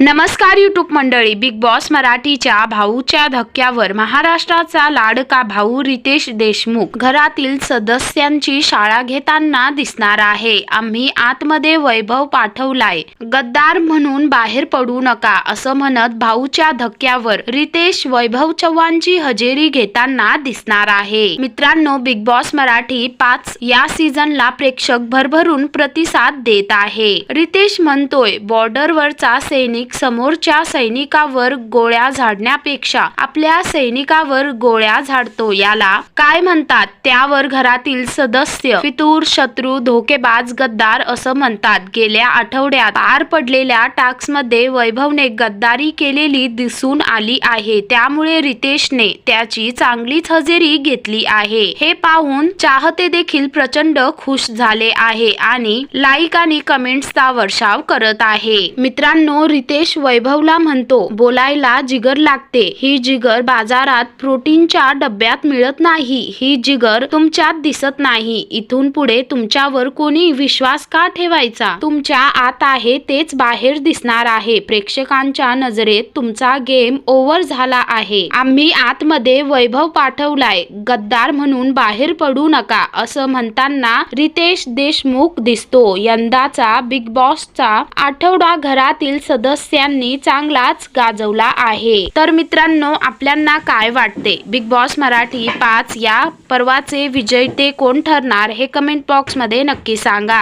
नमस्कार युट्यूब मंडळी big boss मराठीच्या भाऊच्या धक्क्यावर महाराष्ट्राचा लाडका भाऊ रितेश देशमुख घरातील सदस्यांची शाळा घेताना दिसणार आहे. आम्ही आतमध्ये वैभव पाठवलाय. गद्दार म्हणून बाहेर पडू नका असं म्हणत भाऊच्या धक्क्यावर रितेश वैभव चव्हाणची हजेरी घेताना दिसणार आहे. मित्रांनो बिग बॉस मराठी पाच या सीझनला प्रेक्षक भरभरून प्रतिसाद देत आहे. रितेश म्हणतोय बॉर्डरवरचा सैनिक समोरच्या सैनिकावर गोळ्या झाडण्यापेक्षा आपल्या सैनिकावर गोळ्या झाडतो. याला काय म्हणतात? त्यावर घरातील सदस्य फितूर शत्रू धोकेबाज गद्दार असं म्हणतात. गेल्या आठवड्यात पार पडलेल्या टास्कमध्ये वैभवने गद्दारी केलेली दिसून आली आहे. त्यामुळे रितेशने त्याची चांगलीच हजेरी घेतली आहे. हे पाहून चाहते देखील प्रचंड खुश झाले आहे आणि लाईक आणि कमेंट्सचा वर्षाव करत आहे. मित्रांनो रितेश वैभवला म्हणतो. बोलायला जिगर लागते. ही जिगर बाजारात प्रोटीनच्या डब्यात मिळत नाही. ही जिगर तुमच्यात दिसत नाही. इथून पुढे तुमच्यावर कोणी विश्वास का ठेवायचा? तुमच्या आत आहे तेच बाहेर दिसणार आहे. प्रेक्षकांच्या नजरेत तुमचा गेम ओव्हर झाला आहे. आम्ही आतमध्ये वैभव पाठवलाय. गद्दार म्हणून बाहेर पडू नका असं म्हणताना रितेश देशमुख दिसतो. यंदाचा बिग बॉसचा आठवडा घरातील सदस्य सदस्यांनी चांगलाच गाजवला आहे. तर मित्रांनो आपल्यांना काय वाटते? बिग बॉस मराठी पाच या पर्वाचे विजेते कोण ठरणार हे कमेंट बॉक्समध्ये नक्की सांगा.